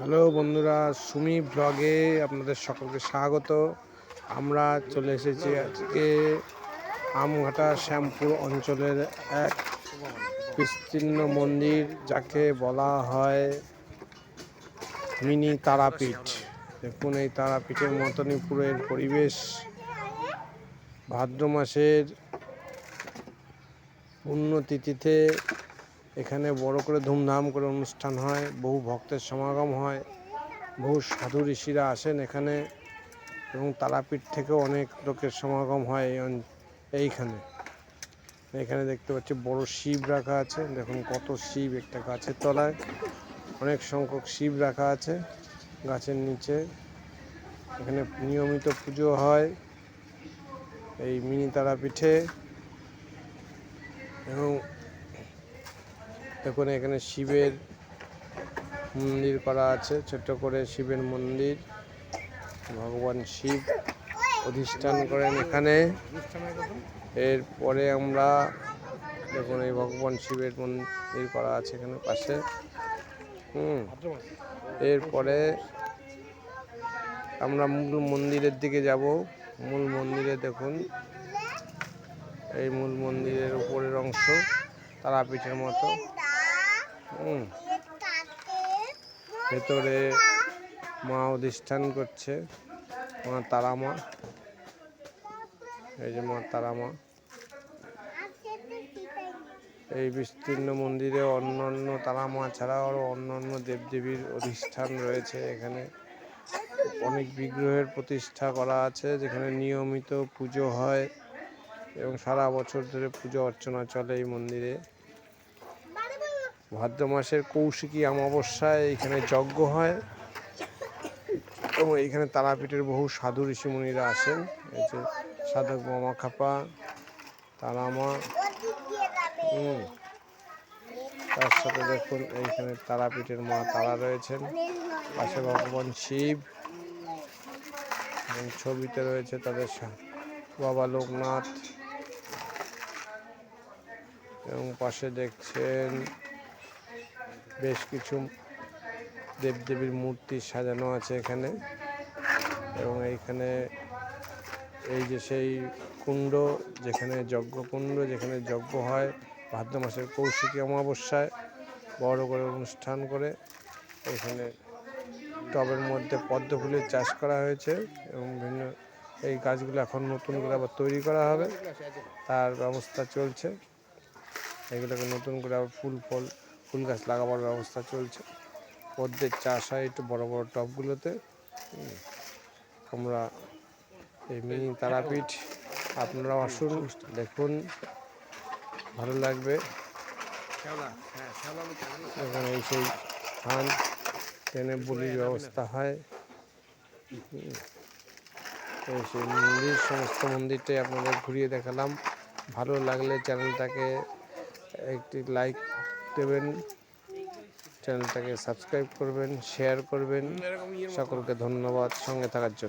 Hello বন্ধুরা, সুমি ব্লগে আপনাদের সকলকে স্বাগত। আমরা চলে এসেছি আজকে আমঘাটা শ্যামপুর অঞ্চলের এক বিস্তীর্ণ মন্দির, যাকে বলা হয় মিনি তারাপীঠ। দেখুন এই তারাপীঠের মতনই পুরো এর পরিবেশ। ভাদ্র মাসের পুণ্যতিথিতে এখানে বড় করে ধুমধাম করে অনুষ্ঠান হয়, বহু ভক্তের সমাগম হয়, বহু সাধু ঋষিরা আসেন এখানে এবং তারাপীঠ থেকেও অনেক লোকের সমাগম হয় এই এইখানে। এখানে দেখতে পাচ্ছি বড় শিব রাখা আছে, দেখুন কত শিব একটা গাছের তলায়। অনেক সংখ্যক শিব রাখা আছে গাছের নিচে। এখানে নিয়মিত পুজো হয় এই মিনি তারাপীঠে। এবং দেখুন এখানে শিবের মন্দির করা আছে, ছোট্ট করে শিবের মন্দির। ভগবান শিব অধিষ্ঠান করেন এখানে। এরপরে আমরা দেখুন এই ভগবান শিবের মন্দির করা আছে এখানে পাশে। হুম। এরপরে আমরা মূল মন্দিরের দিকে যাব। মূল মন্দিরে দেখুন, এই মূল মন্দিরের উপরের অংশ, তারাপীঠের মতো। ভেতরে মা অধিষ্ঠান করছে, মা তারা মা এই যে মা তারা মা এই বিস্তীর্ণ মন্দিরে অন্যান্য তারা মা ছাড়াও আরও অন্যান্য দেবদেবীর অধিষ্ঠান রয়েছে এখানে। অনেক বিগ্রহের প্রতিষ্ঠা করা আছে, যেখানে নিয়মিত পুজো হয় এবং সারা বছর ধরে পুজো অর্চনা চলে এই মন্দিরে। ভাদ্র মাসের কৌশিকী অমাবস্যায় এখানে যজ্ঞ হয় এবং এইখানে তারাপীঠের বহু সাধু ঋষিমুনিরা আসেন। এই যে সাধক মামা খাপা তারামা তার সাথে দেখুন এইখানে তারাপীঠের মা তারা রয়েছেন। পাশে ভগবান শিব, এবং ছবিতে রয়েছে তাদের বাবা লোকনাথ, এবং পাশে দেখছেন বেশ কিছু দেবদেবীর মূর্তি সাজানো আছে এখানে। এবং এইখানে এই যে সেই কুণ্ড, যেখানে যজ্ঞকুণ্ড, যেখানে যজ্ঞ হয়, ভাদ্র মাসের কৌশিকী অমাবস্যায় বড় করে অনুষ্ঠান করে এখানে টবের মধ্যে পদ্ম ফুলের চাষ করা হয়েছে এবং বিভিন্ন এই গাছগুলো এখন নতুন করে আবার তৈরি করা হবে। তার ব্যবস্থা চলছে। এগুলোকে নতুন করে আবার ফুল ফল ফুল গাছ লাগাবার ব্যবস্থা চলছে। পদ্মের চাষ হয় একটু বড় বড় টবগুলোতে আমরা এই মিনি তারাপীঠ আপনারাও আসুন, দেখুন, ভালো লাগবে। এখানে এই সেই স্থান ট্রেনে বলির ব্যবস্থা হয়। এই সেই মন্দির, সমস্ত মন্দিরটাই আপনাদের ঘুরিয়ে দেখালাম। ভালো লাগলে চ্যানেলটাকে একটি লাইক দেবেন। চ্যানেলটাকে সাবস্ক্রাইব করবেন শেয়ার করবেন। সকলকে ধন্যবাদ সঙ্গে থাকার জন্য।